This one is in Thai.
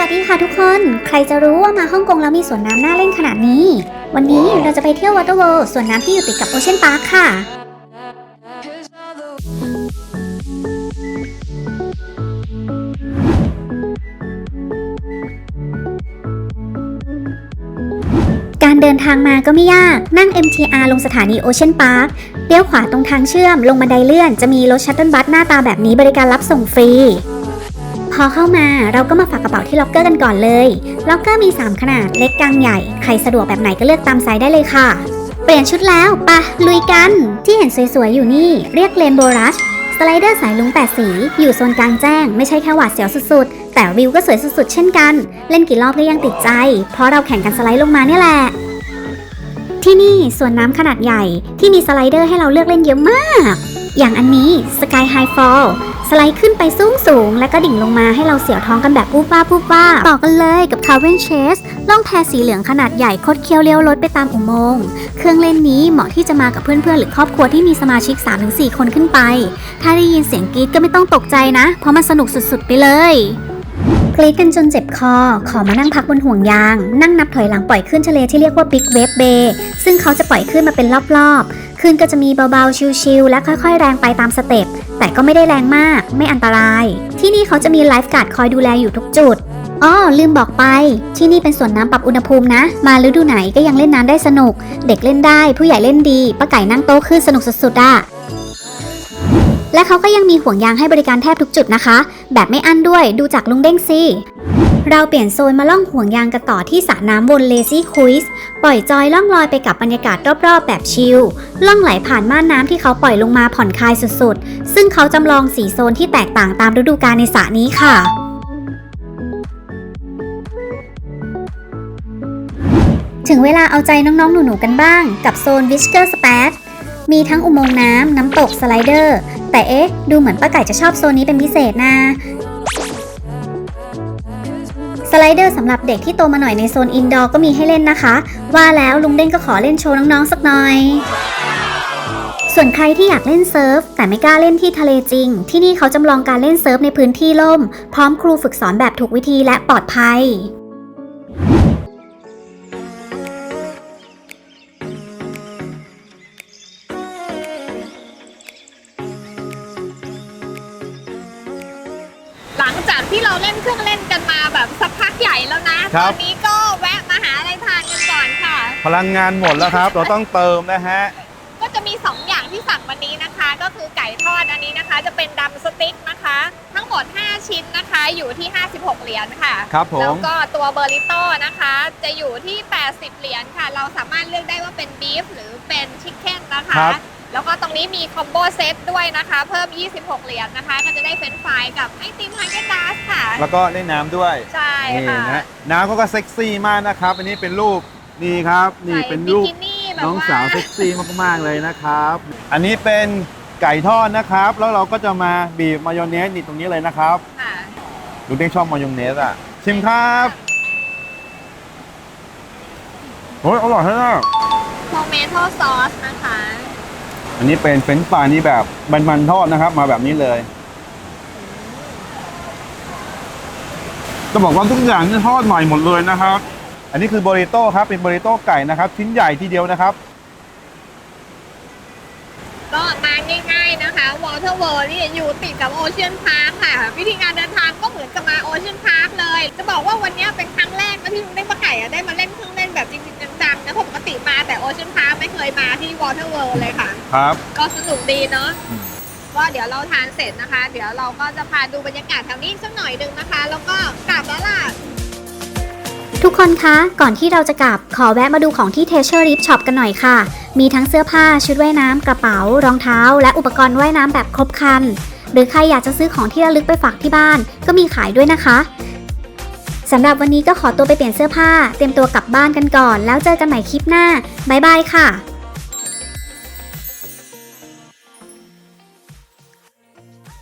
วัสดีค่ะทุกคน ใครจะรู้ว่ามาฮ่องกงแล้วมีสวนน้ำน่าเล่นขนาดนี้ วันนี้เราจะไปเที่ยววอเตอร์เวิลด์สวนน้ำที่อยู่ติดกับโอเชียนพาร์คค่ะ การเดินทางมาก็ไม่ยาก นั่ง MTR ลงสถานีโอเชียนพาร์คเลี้ยวขวาตรงทางเชื่อม ลงบันไดเลื่อน จะมีรถชัตเติลบัสหน้าตาแบบนี้บริการรับส่งฟรี พอเข้ามาเราก็มาฝากกระเป๋าที่ล็อกเกอร์กันก่อนเลย ล็อกเกอร์มี 3 ขนาดเล็กกลางใหญ่ ใครสะดวกแบบไหนก็เลือกตามไซส์ได้เลยค่ะ เปลี่ยนชุดแล้วปะลุยกัน ที่เห็นสวยๆอยู่นี่ เรียกเลนโบรัชสไลเดอร์สายลุงแปดสี อยู่โซนกลางแจ้ง ไม่ใช่แค่หวาดเสียวสุดๆ แต่วิวก็สวยสุดๆ เช่นกัน เล่นกี่รอบก็ยังติดใจ เพราะเราแข่งกันสไลด์ลงมาเนี่ยแหละที่นี่สวนน้ำขนาดใหญ่ที่มีสไลเดอร์ให้เราเลือกเล่นเยอะมาก อย่างอันนี้ Sky High Fall สไลด์ขึ้นไปสูงสูง แล้วก็ดิ่งลงมาให้เราเสียวท้องกันแบบปุ๊บป้าปุ๊บป้าต่อกันเลยกับ c a r v e n Chase ล่องแพสีเหลืองขนาดใหญ่คดเคี้ยวเลี้ยวรถไปตามอุโมงค์เครื่องเล่นนี้เหมาะที่จะมากับเพื่อนๆ หรือครอบครัวที่มีสมาชิก 3-4 คนขึ้นไป ถ้าได้ยินเสียงกรี๊ดก็ไม่ต้องตกใจนะ เพราะมันสนุกสุดๆไปเลยกรีดกันจนเจ็บคอ ขอมานั่งพักบนห่วงยาง นั่งนับถอยหลังปล่อยขึ้นทะเลที่เรียกว่า Big Wave Bay ซึ่งเขาจะปล่อยขึ้นมาเป็นรอบๆ ขึ้นก็จะมีเบาๆ ชิลๆ และค่อยๆ แรงไปตามสเต็ป แต่ก็ไม่ได้แรงมาก ไม่อันตราย ที่นี่เขาจะมีไลฟ์การ์ดคอยดูแลอยู่ทุกจุดอ้อลืมบอกไป ที่นี่เป็นสวนน้ำปรับอุณหภูมินะ มาฤดูไหนก็ยังเล่นน้ำได้สนุก เด็กเล่นได้ ผู้ใหญ่เล่นดีป้าไก่นั่งโต๊ะขึ้นสนุกสุดๆอะ และเขาก็ยังมีห่วงยางให้บริการแทบทุกจุดนะคะ แบบไม่อั้นด้วยดูจากลุงเด้งสิเราเปลี่ยนโซนมาล่องห่วงยางกันต่อที่สระน้ำบนเลซี่คุยส์ปล่อยจอยล่องลอยไปกับบรรยากาศรอบๆ แบบชิลล่องไหลผ่านม่านน้ำที่เขาปล่อยลงมาผ่อนคลายสุดๆ ซึ่งเขาจำลองสีโซนที่แตกต่างตามฤดูกาลในสระนี้ค่ะถึงเวลาเอาใจน้องๆ หนูๆ กันบ้างกับโซน Whisker Spat มีทั้งอุโมงค์น้ำ น้ำตกสไลเดอร์ แต่เอ๊ะ ดูเหมือนป้าไก่จะชอบโซนนี้เป็นพิเศษนะ สไลเดอร์สำหรับเด็กที่โตมาหน่อยในโซนอินดอร์ก็มีให้เล่นนะคะ ว่าแล้วลุงเด้งก็ขอเล่นโชว์น้องๆสักหน่อย ส่วนใครที่อยากเล่นเซิร์ฟ แต่ไม่กล้าเล่นที่ทะเลจริง ที่นี่เขาจำลองการเล่นเซิร์ฟในพื้นที่ล่ม พร้อมครูฝึกสอนแบบถูกวิธีและปลอดภัย ลังจากที่เราเล่นเครื่องเล่นกันมาแบบสักพักใหญ่แล้วนะครัตบอนนี้ก็แวะมาหาอะไรทานกันก่อนค่ะ พลังงานหมดแล้วครับ เราต้องเติมนะฮะ ก็จะมี 2 อย่างที่สั่งวันนี้นะคะ ก็คือไก่ทอดอันนี้นะคะ จะเป็นดำสติ๊กนะคะ ทั้งหมด 5 ชิ้นนะคะอยู่ที่ 56 เหรียญค่ะครับผม แล้วก็ตัวเบอร์ริโต้นะคะ จะอยู่ที่ 80 เหรียญค่ะ เราสามารถเลือกได้ว่าเป็นบีฟหรือเป็นชิคเก้นนะคะ ครับ แล้วก็ตรงนี้มีคอมโบเซตด้วยนะคะ เพิ่ม 26 เหรียญนะคะ ก็จะได้เฟรนช์ฟรายกับไอติมฮาเกนดาสค่ะ แล้วก็เล่นน้ำด้วยใช่นี่ค่ะนะน้ำเขาก็เซ็กซี่มากนะครับ อันนี้เป็นรูปนี่ครับ นี่ใส่เป็นรูปบิกินี่แบบน้องว่าสาวเซ็กซี่มากๆเลยนะครับ อันนี้เป็นไก่ทอดนะครับ แล้วเราก็จะมาบีบมายองเนสนี่ตรงนี้เลยนะครับค่ะดูเด้งชอบมายองเนสอะ ชิมครับโอ้ยอร่อยมากโทเมโต้ซอสนะคะ อันนี้เป็นเฟรนช์ฟรายนี่แบบมันๆทอดนะครับ มาแบบนี้เลยจะบอกว่าทุกอย่างนี่ทอดใหม่หมดเลยนะครับ อันนี้คือโบริโต้ครับ เป็นโบริโต้ไก่นะครับ ชิ้นใหญ่ทีเดียวนะครับ ก็มาง่ายๆนะคะ Water World นี่อยู่ติดกับ Ocean Park ค่ะ วิธีการเดินทางก็เหมือนกับมา Ocean Park เลย จะบอกว่าวันนี้เป็นครั้งแรกนะที่ลุงได้มาไก่อะได้มาเล่นเครื่องเล่น จังๆนะเพราะปกติมาแต่ Ocean Park ไม่เคยมาที่ Water World เลยค่ะ ครับ ก็สนุกดีเนาะอืม ก็เดี๋ยวเราทานเสร็จนะคะ เดี๋ยวเราก็จะพาดูบรรยากาศแถวนี้อีกสักหน่อยหนึงนะคะ แล้วก็กลับแล้วล่ะ ทุกคนคะ ก่อนที่เราจะกลับ ขอแวะมาดูของที่ t ทเชอร์ริฟช็อปกันหน่อยค่ะ มีทั้งเสื้อผ้า ชุดว่ายน้ำ กระเป๋า รองเท้า และอุปกรณ์ว่ายน้ำแบบครบครัน หรือใครอยากจะซื้อของที่ระลึกไปฝากที่บ้าน ก็มีขายด้วยนะคะ สำหรับวันนี้ก็ขอตัวไปเปลี่ยนเสื้อผ้า เตรียมตัวกลับบ้านกันก่อน แล้วเจอกันใหม่คลิปหน้า บ๊ายบายค่ะ